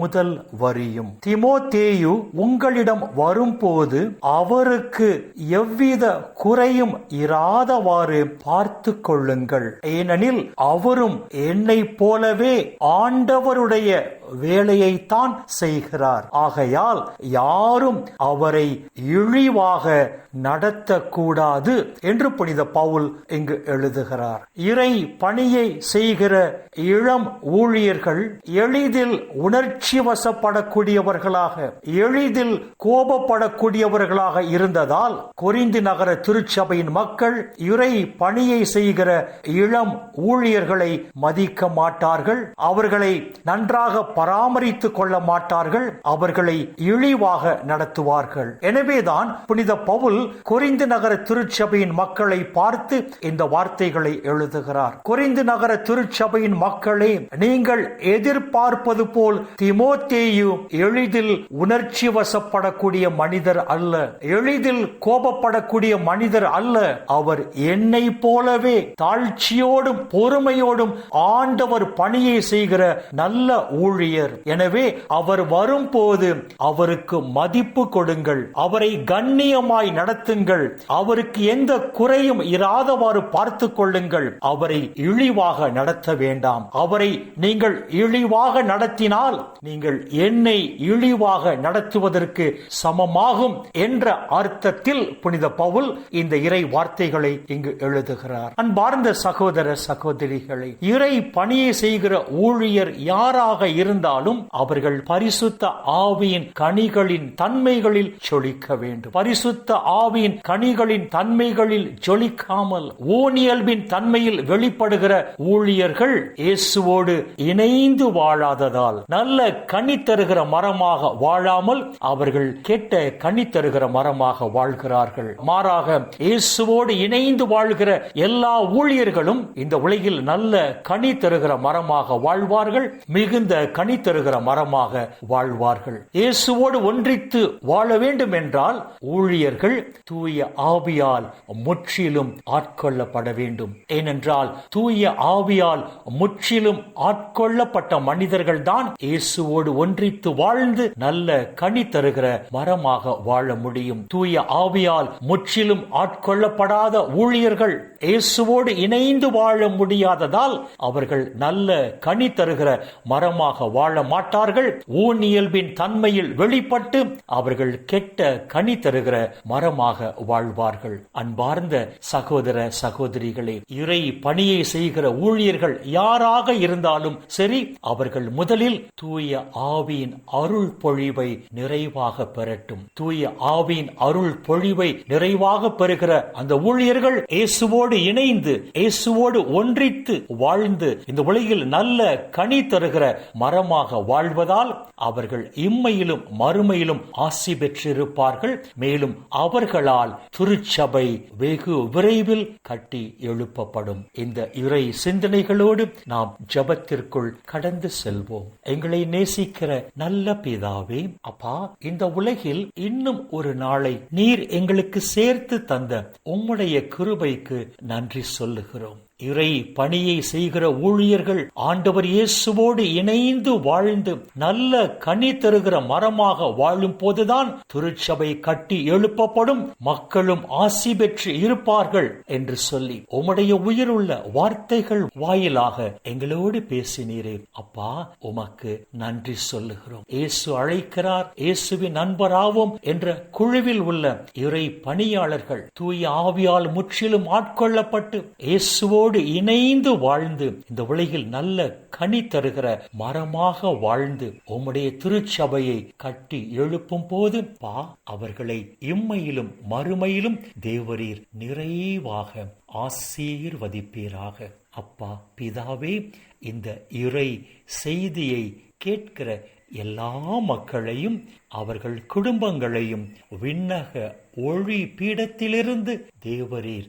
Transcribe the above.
முதல் வரியும். திமோதேயு உங்களிடம் வரும்போது அவருக்கு எவ்வித குறையும் இராதவாறு பார்த்து கொள்ளுங்கள். ஏனெனில் அவரும் என்னை போலவே ஆண்டவருடைய வேலையைத்தான் செய்கிறார். ஆகையால் யாரும் அவரை இழிவாக நடத்தக்கூடாது என்று புனித பவுல் இங்கு எழுதுகிறார். இறை பணியை செய்கிற இளம் ஊழியர்கள் எளிதில் உணர்ச்சி வசப்படக்கூடியவர்களாக எளிதில் கோபப்படக்கூடியவர்களாக இருந்ததால் கொரிந்து நகர திருச்சபையின் மக்கள் இறை பணியை செய்கிற இளம் ஊழியர்களை மதிக்க மாட்டார்கள் அவர்களை நன்றாக பராமரித்துக் கொள்ள மாட்டார்கள் அவர்களை இழிவாக நடத்துவார்கள். எனவேதான் புனித பவுல் கொரிந்து நகர திருச்சபையின் மக்களை பார்த்து இந்த வார்த்தைகளை எழுதுகிறார். கொரிந்து நகர திருச்சபையின் மக்களே நீங்கள் எதிர்பார்ப்பது போல் திமோத்தேயு எளிதில் உணர்ச்சி வசப்படக்கூடிய மனிதர் அல்ல. எளிதில் கோபப்படக்கூடிய மனிதர் அல்ல. அவர் என்னை போலவே தாழ்ச்சியோடும் பொறுமையோடும் ஆண்டவர் பணியை செய்கிற நல்ல ஊழியர். எனவே அவர் வரும்போது அவருக்கு மதிப்பு கொடுங்கள். அவரை கண்ணியமாய் நடத்துங்கள். அவருக்கு எந்த குறையும் இராதவாறு பார்த்து கொள்ளுங்கள். அவரை இழிவாக நடத்த வேண்டாம். அவரை நீங்கள் இழிவாக நடத்தினால் நீங்கள் என்னை இழிவாக நடத்துவதற்கு சமமாகும் என்ற அர்த்தத்தில் புனித பவுல் இந்த இறை வார்த்தைகளை இங்கு எழுதுகிறார். அன்பார்ந்த சகோதர சகோதரிகளை இறை பணியை செய்கிற ஊழியர் யாராக இருந்தாலும் அவர்கள் பரிசுத்த ஆவியின் கனிகளின் தன்மைகளில் சொலிக்க வேண்டும். பரிசுத்த ஆவியின் கனிகளின் தன்மைகளில் ஜொலிக்காமல் ஊனியல்பின் தன்மையில் வெளிப்படுகிற ஊழியர்கள் இயேசுவோடு இணைந்து வாழாததால் நல்ல கனி தருகிற மரமாக வாழாமல் அவர்கள் கெட்ட கனி தருகிற மரமாக வாழ்கிறார்கள். மாறாக இயேசுவோடு இணைந்து வாழ்கிற எல்லா ஊழியர்களும் இந்த உலகில் நல்ல கனி தருகிற மரமாக வாழ்வார்கள் மிகுந்த கனி தருகிற மரமாக வாழ்வார்கள். இயேசுவோடு ஒன்றித்து வாழ வேண்டும் என்றால் ஊழியர்கள் தூய ஆவியால் முற்றிலும் ஆட்கொள்ளப்பட வேண்டும். ஏனென்றால் தூய ஆவியால் முற்றிலும் ஆட்கொள்ளப்பட்ட மனிதர்கள் தான் இயேசுவோடு ஒன்றித்து வாழ்ந்து நல்ல கனி தருகிற மரமாக வாழ முடியும். தூய ஆவியால் முற்றிலும் ஆட்கொள்ளப்படாத ஊழியர்கள் இயேசுவோடு இணைந்து வாழ முடியாததால் அவர்கள் நல்ல கனி தருகிற மரமாக வாழ மாட்டார்கள். ஊனியல்பின் தன்மையில் வெளிப்பட்டு அவர்கள் கெட்ட கனி தருகிற மரமாக வாழ்வார்கள். அன்பார்ந்த சகோதர சகோதரிகளே இறை பணியை செய்கிற ஊழியர்கள் யாராக இருந்தாலும் சரி அவர்கள் முதலில் தூய தூய ஆவியின் அருள் பொழிவை நிறைவாக பெறட்டும். தூய ஆவியின் அருள் பொழிவை நிறைவாக பெறுகிற அந்த ஊழியர்கள் இயேசுவோடு இணைந்து இயேசுவோடு ஒன்றித்து வாழ்ந்து இந்த உலகில் நல்ல கனி தருகிற மரமாக வாழ்வதால் அவர்கள் இம்மையிலும் மறுமையிலும் ஆசி பெற்றிருப்பார்கள். மேலும் அவர்களால் திருச்சபை வெகு விரைவில் கட்டி எழுப்பப்படும். இந்த இறை சிந்தனைகளோடு நாம் ஜபத்திற்குள் கடந்து செல்வோம். எங்களை நேசிக்கிற நல்ல பிதாவே அப்பா இந்த உலகில் இன்னும் ஒரு நாளை நீர் எங்களுக்கு சேர்த்து தந்த உம்முடைய கிருபைக்கு நன்றி சொல்லுகிறோம். இறை பணியை செய்கிற ஊழியர்கள் ஆண்டவர் இயேசுவோடு இணைந்து வாழ்ந்து நல்ல கனி தருகிற மரமாக வாழும் போதுதான் திருச்சபை கட்டி எழுப்பப்படும். மக்களும் ஆசி பெற்று இருப்பார்கள் என்று சொல்லி உம்முடைய உயிருள்ள வார்த்தைகள் வாயிலாக எங்களோடு பேசினீரே. அப்பா உமக்கு நன்றி சொல்லுகிறோம். இயேசு அழைக்கிறார். இயேசுவின் நண்பராவோம் என்ற குழுவில் உள்ள இறை பணியாளர்கள் தூய ஆவியால் முற்றிலும் ஆட்கொள்ளப்பட்டு இயேசுவோடு அவரோடு இணைந்து வாழ்ந்து இந்த உலகில் நல்ல கனி தருகிற மரமாக வாழ்ந்து உம்முடைய திருச்சபையை கட்டி எழுப்பும் போது பா அவர்களை இம்மையிலும் மறுமையிலும் தேவரீர் நிறைவாக ஆசீர்வதிப்பீராக. அப்பா பிதாவே இந்த இறை செய்தியை கேட்கிற எல்லா மக்களையும் அவர்கள் குடும்பங்களையும் விண்ணக ஒளி பீடத்திலிருந்து தேவரீர்